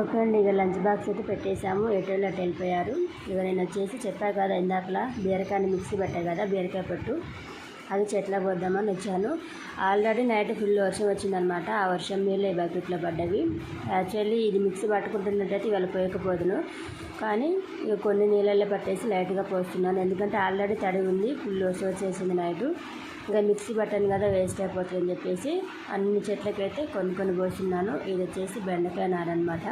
Okay అండి ఇక lunch box అయితే పెట్టేశాము. ఎటోళ్ళు అటు వెళ్ళిపోయారు? ఇక నేను వచ్చేసి చెప్పా కదా ఇందాకలా బీరకాయని మిక్సీ పెట్టా కదా బీరకాయ పెట్టు. అది చెట్ల పోద్దామని వచ్చాను. ఆల్రెడీ నైట్ ఫుల్ వర్షం వచ్చిందనమాట. ఆ వర్షం నీళ్ళు ఈ బకెట్లో పడ్డవి. యాక్చువల్లీ ఇది మిక్సీ పట్టుకుంటున్నట్టయితే ఇవాళ పోయకపోదును. కానీ ఇక కొన్ని నీళ్ళల్లో పట్టేసి లైట్గా పోస్తున్నాను. ఎందుకంటే ఆల్రెడీ తడి ఉంది ఫుల్ వర్షం వచ్చేసింది నైటు. ఇంకా మిక్సీ పట్టాను కదా వేస్ట్ అయిపోతుంది అని చెప్పేసి అన్ని చెట్లకైతే కొన్ని కొన్ని పోస్తున్నాను ఇది వచ్చేసి బెండకాయ నారనమాట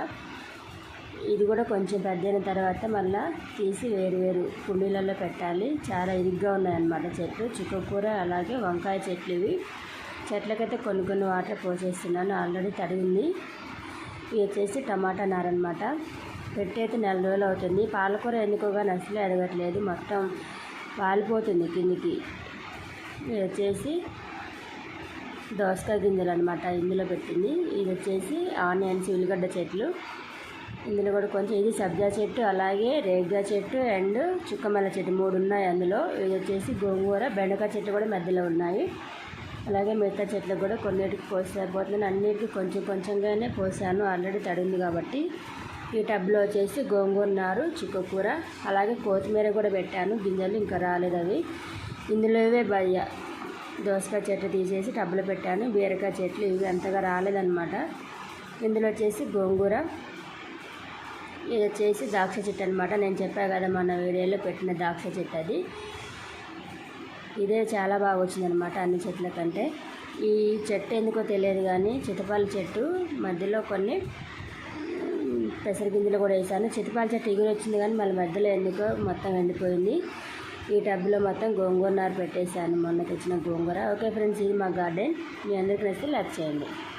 ఇది కూడా కొంచెం పెద్దయిన తర్వాత మళ్ళీ తీసి వేరు వేరు కుండీలలో పెట్టాలి. చాలా ఇరుగ్గా ఉన్నాయన్నమాట చెట్లు. చుక్కకూర అలాగే వంకాయ చెట్లు ఇవి. చెట్లకైతే కొన్ని కొన్ని వాటర్ పోసేస్తున్నాను. ఆల్రెడీ తడిగింది. ఇది వచ్చేసి టమాటా నారనమాట పెట్టి అయితే నెల రోజులు అవుతుంది. పాలకూర ఎందుకోగా అసలే ఎదగట్లేదు మొత్తం వాలిపోతుంది కిందికి. ఇది వచ్చేసి దోసకాయ గింజలు అనమాట ఇందులో పెట్టింది. ఇది వచ్చేసి ఆనియన్స్ ఉల్లిగడ్డ చెట్లు. ఇందులో కూడా కొంచెం ఇది సబ్జా చెట్టు అలాగే రేగ్గా చెట్టు అండ్ చుక్కమల్ల చెట్టు మూడు ఉన్నాయి అందులో. ఇది వచ్చేసి గోంగూర బెండకాయ చెట్లు కూడా మధ్యలో ఉన్నాయి. అలాగే మిగతా చెట్లు కూడా కొన్నిటికి పోసి సరిపోతుంది అన్నిటికీ కొంచెం కొంచెంగానే పోసాను. ఆల్రెడీ తడింది కాబట్టి. ఈ టబ్లో వచ్చేసి గోంగూర నారు చిక్కకూర అలాగే కొత్తిమీర కూడా పెట్టాను. గింజలు ఇంకా రాలేదు అవి. ఇందులోవే భయ్య. దోసకాయ చెట్లు తీసేసి టబ్బులు పెట్టాను. బీరకాయ చెట్లు ఇవి అంతగా రాలేదన్నమాట. ఇందులో వచ్చేసి గోంగూర. ఇది వచ్చేసి ద్రాక్ష చెట్టు అనమాట నేను చెప్పా కదా మన వీడియోలో పెట్టిన ద్రాక్ష చెట్టు అది. ఇదే చాలా బాగా వచ్చిందనమాట అన్ని చెట్ల కంటే. ఈ చెట్టు ఎందుకో తెలియదు కానీ చితపాల చెట్టు మధ్యలో కొన్ని మ్, పెసర గింజలు కూడా వేసాను. చితపాల చెట్టు ఎగురు వచ్చింది కానీ మళ్ళీ మధ్యలో ఎందుకో మొత్తం ఎండిపోయింది. ఈ టబ్లో మొత్తం గోంగూర నారు పెట్టేశాను. మొన్న తెచ్చిన గోంగూర. ఓకే ఫ్రెండ్స్ ఇది మా గార్డెన్. మీ అందరికీ నచ్చితే లైక్ చేయండి.